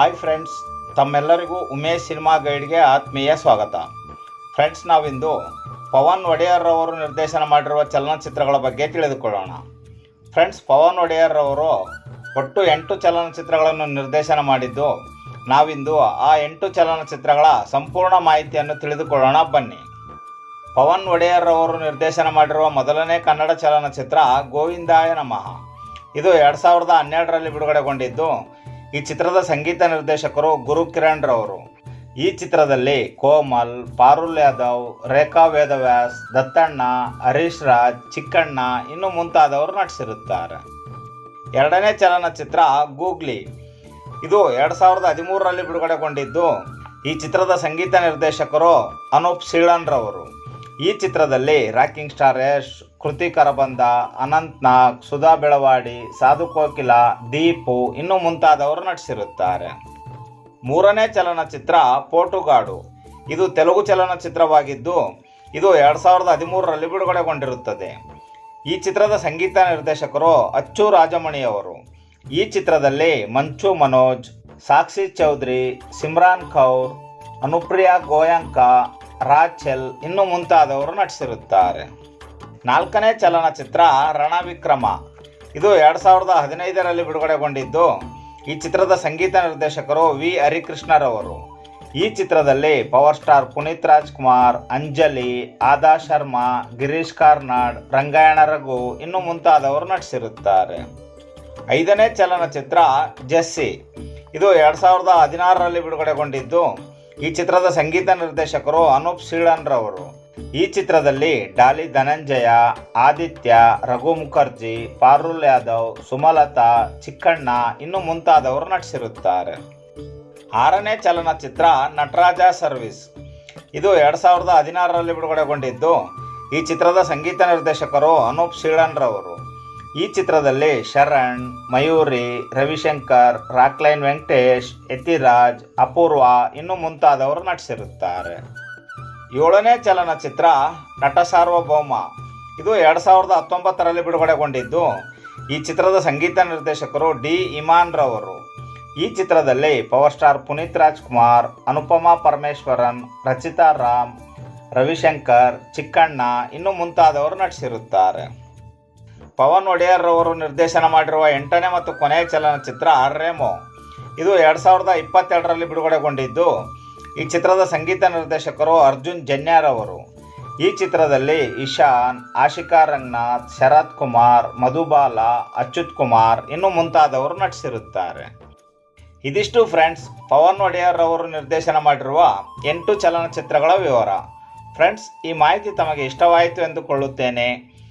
Hi friends ತಮ್ಮೆಲ್ಲರಿಗೂ Umesh cinema ಗೈಡ್ಗೆ ಆತ್ಮೀಯ ಸ್ವಾಗತ. ಫ್ರೆಂಡ್ಸ್ ನಾವಿಂದು ಪವನ್ ಒಡೆಯರ್ ಅವರು ನಿರ್ದೇಶನ ಮಾಡಿರುವ ಚಲನಚಿತ್ರಗಳ ಬಗ್ಗೆ ತಿಳಿದುಕೊಳ್ಳೋಣ. ಫ್ರೆಂಡ್ಸ್ ಪವನ್ ಒಡೆಯರ್ ಅವರು ಒಟ್ಟು ಎಂಟು ಚಲನಚಿತ್ರಗಳನ್ನು ನಿರ್ದೇಶನ ಮಾಡಿದ್ದು, ನಾವಿಂದು ಆ ಎಂಟು ಚಲನಚಿತ್ರಗಳ ಸಂಪೂರ್ಣ ಮಾಹಿತಿಯನ್ನು ತಿಳಿದುಕೊಳ್ಳೋಣ, ಬನ್ನಿ. ಪವನ್ ಒಡೆಯರ್ ಅವರು ನಿರ್ದೇಶನ ಮಾಡಿರುವ ಮೊದಲನೇ ಕನ್ನಡ ಚಲನಚಿತ್ರ ಗೋವಿಂದಾಯ ನಮಃ. ಇದು ಎರಡು ಸಾವಿರದ ಹನ್ನೆರಡರಲ್ಲಿ ಬಿಡುಗಡೆಗೊಂಡಿದ್ದು ಈ ಚಿತ್ರದ ಸಂಗೀತ ನಿರ್ದೇಶಕರು ಗುರು ಕಿರಣ್ ರವರು. ಈ ಚಿತ್ರದಲ್ಲಿ ಕೋಮಲ್, ಪಾರುಲ್ ಯಾದವ್, ರೇಖಾ ವೇದವ್ಯಾಸ್, ದತ್ತಣ್ಣ, ಹರೀಶ್ ರಾಜ್, ಚಿಕ್ಕಣ್ಣ ಇನ್ನು ಮುಂತಾದವರು ನಟಿಸಿರುತ್ತಾರೆ. ಎರಡನೇ ಚಲನಚಿತ್ರ ಗೂಗ್ಲಿ. ಇದು ಎರಡು ಸಾವಿರದ ಹದಿಮೂರರಲ್ಲಿ ಬಿಡುಗಡೆಗೊಂಡಿದ್ದು ಈ ಚಿತ್ರದ ಸಂಗೀತ ನಿರ್ದೇಶಕರು ಅನೂಪ್ ಸೀಳನ್ರವರು ಈ ಚಿತ್ರದಲ್ಲಿ ರಾಕಿಂಗ್ ಸ್ಟಾರ್ ಯಶ್ ಕೃತಿಕ್ ಬಂದ, ಅನಂತ್ನಾಗ್, ಸುಧಾ ಬೆಳವಾಡಿ, ಸಾಧು ಕೋಕಿಲ, ದೀಪು ಇನ್ನು ಮುಂತಾದವರು ನಟಿಸಿರುತ್ತಾರೆ. ಮೂರನೇ ಚಲನಚಿತ್ರ ಪೋಟುಗಾಡು. ಇದು ತೆಲುಗು ಚಲನಚಿತ್ರವಾಗಿದ್ದು, ಇದು ಎರಡು ಸಾವಿರದ ಹದಿಮೂರರಲ್ಲಿ ಬಿಡುಗಡೆಗೊಂಡಿರುತ್ತದೆ. ಈ ಚಿತ್ರದ ಸಂಗೀತ ನಿರ್ದೇಶಕರು ಅಚ್ಚು ರಾಜಮಣಿಯವರು. ಈ ಚಿತ್ರದಲ್ಲಿ ಮಂಚು ಮನೋಜ್, ಸಾಕ್ಷಿ ಚೌಧರಿ, ಸಿಮ್ರಾನ್ ಕೌರ್, ಅನುಪ್ರಿಯಾ ಗೋಯಂಕ, ರಾಚೆಲ್ ಇನ್ನು ಮುಂತಾದವರು ನಟಿಸಿರುತ್ತಾರೆ. ನಾಲ್ಕನೇ ಚಲನಚಿತ್ರ ರಣವಿಕ್ರಮ. ಇದು ಎರಡು ಸಾವಿರದ ಹದಿನೈದರಲ್ಲಿ ಬಿಡುಗಡೆಗೊಂಡಿದ್ದು, ಈ ಚಿತ್ರದ ಸಂಗೀತ ನಿರ್ದೇಶಕರು ವಿ. ಹರಿಕೃಷ್ಣರವರು. ಈ ಚಿತ್ರದಲ್ಲಿ ಪವರ್ ಸ್ಟಾರ್ ಪುನೀತ್ ರಾಜ್ಕುಮಾರ್, ಅಂಜಲಿ, ಆದಾ ಶರ್ಮಾ, ಗಿರೀಶ್ ಕಾರ್ನಾಡ್, ರಂಗಾಯಣ ರಘು ಇನ್ನು ಮುಂತಾದವರು ನಟಿಸಿರುತ್ತಾರೆ. ಐದನೇ ಚಲನಚಿತ್ರ ಜೆಸ್ಸಿ. ಇದು ಎರಡು ಸಾವಿರದ ಹದಿನಾರರಲ್ಲಿ ಬಿಡುಗಡೆಗೊಂಡಿದ್ದು ಈ ಚಿತ್ರದ ಸಂಗೀತ ನಿರ್ದೇಶಕರು ಅನೂಪ್ ಸೀಳನ್ ರವರು ಈ ಚಿತ್ರದಲ್ಲಿ ಡಾಲಿ ಧನಂಜಯ, ಆದಿತ್ಯ, ರಘು ಮುಖರ್ಜಿ, ಪಾರುಲ್ ಯಾದವ್, ಸುಮಲತಾ, ಚಿಕ್ಕಣ್ಣ ಇನ್ನು ಮುಂತಾದವರು ನಟಿಸಿರುತ್ತಾರೆ. ಆರನೇ ಚಲನಚಿತ್ರ ನಟರಾಜ ಸರ್ವಿಸ್. ಇದು ಎರಡು ಸಾವಿರದ ಹದಿನಾರರಲ್ಲಿ ಬಿಡುಗಡೆಗೊಂಡಿದ್ದು. ಈ ಚಿತ್ರದ ಸಂಗೀತ ನಿರ್ದೇಶಕರು ಅನೂಪ್ ಸೀಳನ್ ರವರು ಈ ಚಿತ್ರದಲ್ಲಿ ಶರಣ್, ಮಯೂರಿ, ರವಿಶಂಕರ್, ರಾಕ್ಲೈನ್ ವೆಂಕಟೇಶ್, ಯತಿರಾಜ್, ಅಪೂರ್ವ ಇನ್ನು ಮುಂತಾದವರು ನಟಿಸಿರುತ್ತಾರೆ. ಏಳನೇ ಚಲನಚಿತ್ರ ನಟ ಸಾರ್ವಭೌಮ. ಇದು ಎರಡು ಸಾವಿರದ ಹತ್ತೊಂಬತ್ತರಲ್ಲಿ ಬಿಡುಗಡೆಗೊಂಡಿದ್ದು. ಈ ಚಿತ್ರದ ಸಂಗೀತ ನಿರ್ದೇಶಕರು ಡಿ. ಇಮಾನ್ ರವರು. ಈ ಚಿತ್ರದಲ್ಲಿ ಪವರ್ ಸ್ಟಾರ್ ಪುನೀತ್ ರಾಜ್ಕುಮಾರ್, ಅನುಪಮಾ ಪರಮೇಶ್ವರನ್, ರಚಿತಾ ರಾಮ್, ರವಿಶಂಕರ್, ಚಿಕ್ಕಣ್ಣ ಇನ್ನು ಮುಂತಾದವರು ನಟಿಸಿರುತ್ತಾರೆ. ಪವನ್ ಒಡೆಯರ್ ಅವರು ನಿರ್ದೇಶನ ಮಾಡಿರುವ ಎಂಟನೇ ಮತ್ತು ಕೊನೆಯ ಚಲನಚಿತ್ರ ರೇಮೋ ಇದು ಎರಡು ಸಾವಿರದ ಇಪ್ಪತ್ತೆರಡರಲ್ಲಿ ಬಿಡುಗಡೆಗೊಂಡಿದ್ದು. ಈ ಚಿತ್ರದ ಸಂಗೀತ ನಿರ್ದೇಶಕರು ಅರ್ಜುನ್ ಜನ್ಯಾರ್ ಅವರು. ಈ ಚಿತ್ರದಲ್ಲಿ ಇಶಾನ್, ಆಶಿಕಾ ರಂಗನಾಥ್, ಶರತ್ ಕುಮಾರ್, ಮಧುಬಾಲ, ಅಚ್ಯುತ್ ಕುಮಾರ್ ಇನ್ನು ಮುಂತಾದವರು ನಟಿಸಿರುತ್ತಾರೆ. ಇದಿಷ್ಟು ಫ್ರೆಂಡ್ಸ್, ಪವನ್ ಒಡೆಯರ್ ಅವರು ನಿರ್ದೇಶನ ಮಾಡಿರುವ ಎಂಟು ಚಲನಚಿತ್ರಗಳ ವಿವರ. ಫ್ರೆಂಡ್ಸ್, ಈ ಮಾಹಿತಿ ತಮಗೆ ಇಷ್ಟವಾಯಿತು ಎಂದುಕೊಳ್ಳುತ್ತೇನೆ.